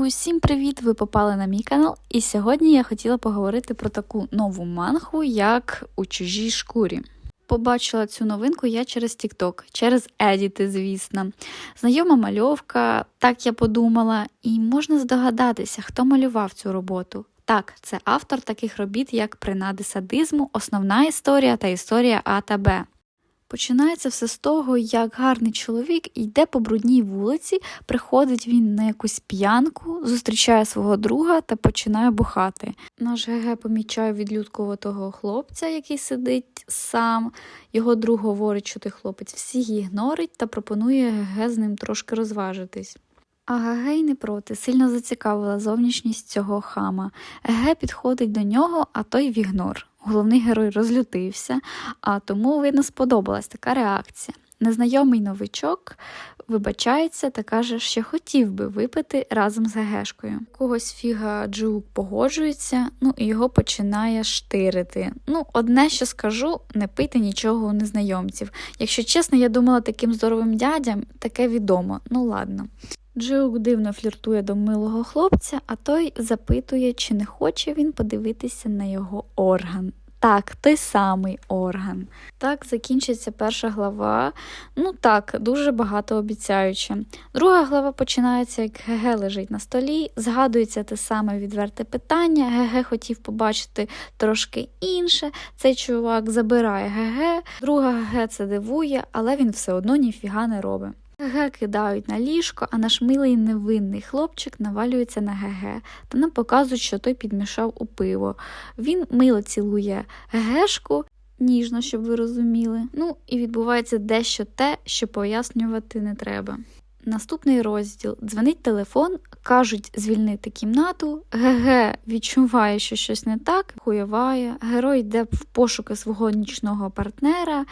Усім привіт! Ви попали на мій канал, і сьогодні я хотіла поговорити про таку нову мангу, як у чужій шкурі. Побачила цю новинку я через TikTok, через Едіти, звісно. Знайома мальовка, так я подумала, і можна здогадатися, хто малював цю роботу. Так, це автор таких робіт, як Принади садизму, основна історія та історія А та Б. Починається все з того, як гарний чоловік йде по брудній вулиці, приходить він на якусь п'янку, зустрічає свого друга та починає бухати. Наш ГГ помічає відлюдкуватого хлопця, який сидить сам. Його друг говорить, що той хлопець всіх ігнорить та пропонує ГГ з ним трошки розважитись. А Гегей не проти, сильно зацікавила зовнішність цього хама. Еге підходить до нього, а той в ігнор. Головний герой розлютився, а тому, видно, сподобалась така реакція. Незнайомий новичок вибачається та каже, що хотів би випити разом з Гегешкою. Когось фіга Джук погоджується, ну і його починає штирити. Ну, одне, що скажу, не пийте нічого у незнайомців. Якщо чесно, я думала таким здоровим дядям таке відомо. Ну ладно. Джиук дивно фліртує до милого хлопця, а той запитує, чи не хоче він подивитися на його орган. Так, той самий орган. Так закінчиться перша глава. Ну так, дуже багато обіцяюче. Друга глава починається, як ГГ лежить на столі, згадується те саме відверте питання. ГГ хотів побачити трошки інше. Цей чувак забирає ГГ, друга ГГ це дивує, але він все одно ніфіга не робить. ГГ кидають на ліжко, а наш милий невинний хлопчик навалюється на ГГ та нам показують, що той підмішав у пиво. Він мило цілує ГГшку, ніжно, щоб ви розуміли. Ну і відбувається дещо те, що пояснювати не треба. Наступний розділ дзвонить телефон, кажуть звільнити кімнату. ГГ відчуває, що щось не так, хуєває. Герой йде в пошуки свого нічного партнера.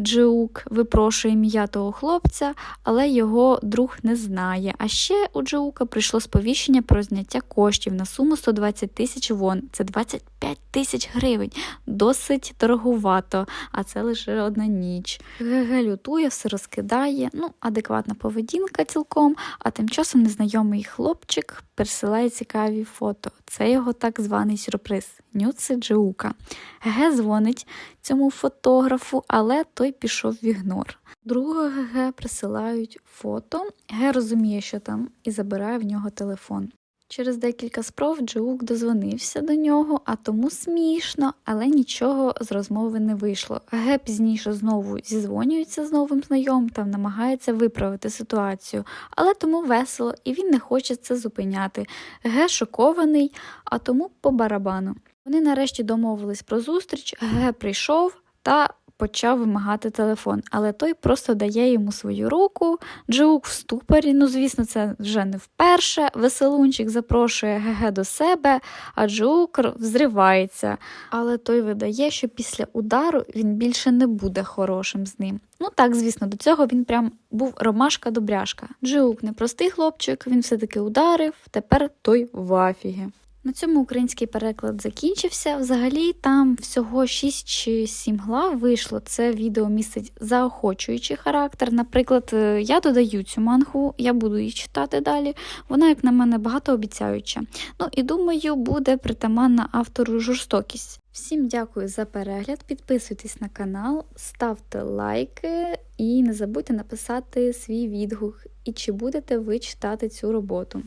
Джиук випрошує ім'я того хлопця, але його друг не знає. А ще у Джиука прийшло сповіщення про зняття коштів на суму 120 тисяч вон. Це 25 тисяч гривень. Досить дороговато, а це лише одна ніч. ГГ лютує, все розкидає. Ну, адекватна поведінка цілком, а тим часом незнайомий хлопчик присилає цікаві фото. Це його так званий сюрприз. Нюци Джиука. ГГ дзвонить цьому фотографу, але той пішов в ігнор. Другого ГГ присилають фото. Г розуміє, що там, і забирає в нього телефон. Через декілька спроб Джиук дозвонився до нього, а тому смішно, але нічого з розмови не вийшло. Ге пізніше знову зізвонюється з новим знайомим та намагається виправити ситуацію, але тому весело і він не хоче це зупиняти. Ге шокований, а тому по барабану. Вони нарешті домовились про зустріч. Ге прийшов та почав вимагати телефон, але той просто дає йому свою руку. Джук в ступорі, ну звісно, це вже не вперше. Веселунчик запрошує ГГ до себе, а Джук взривається. Але той видає, що після удару він більше не буде хорошим з ним. Ну так, звісно, до цього він прям був ромашка-добряшка. Джиук непростий хлопчик, він все-таки ударив, тепер той в афігі. На цьому український переклад закінчився. Взагалі там всього 6 чи 7 глав вийшло. Це відео містить заохочуючий характер. Наприклад, е, я додаю цю мангу, я буду її читати далі. Вона, як на мене, багатообіцяюча. Ну і думаю, буде притаманна автору жорстокість. Всім дякую за перегляд. Підписуйтесь на канал, ставте лайки і не забудьте написати свій відгук. І чи будете ви читати цю роботу.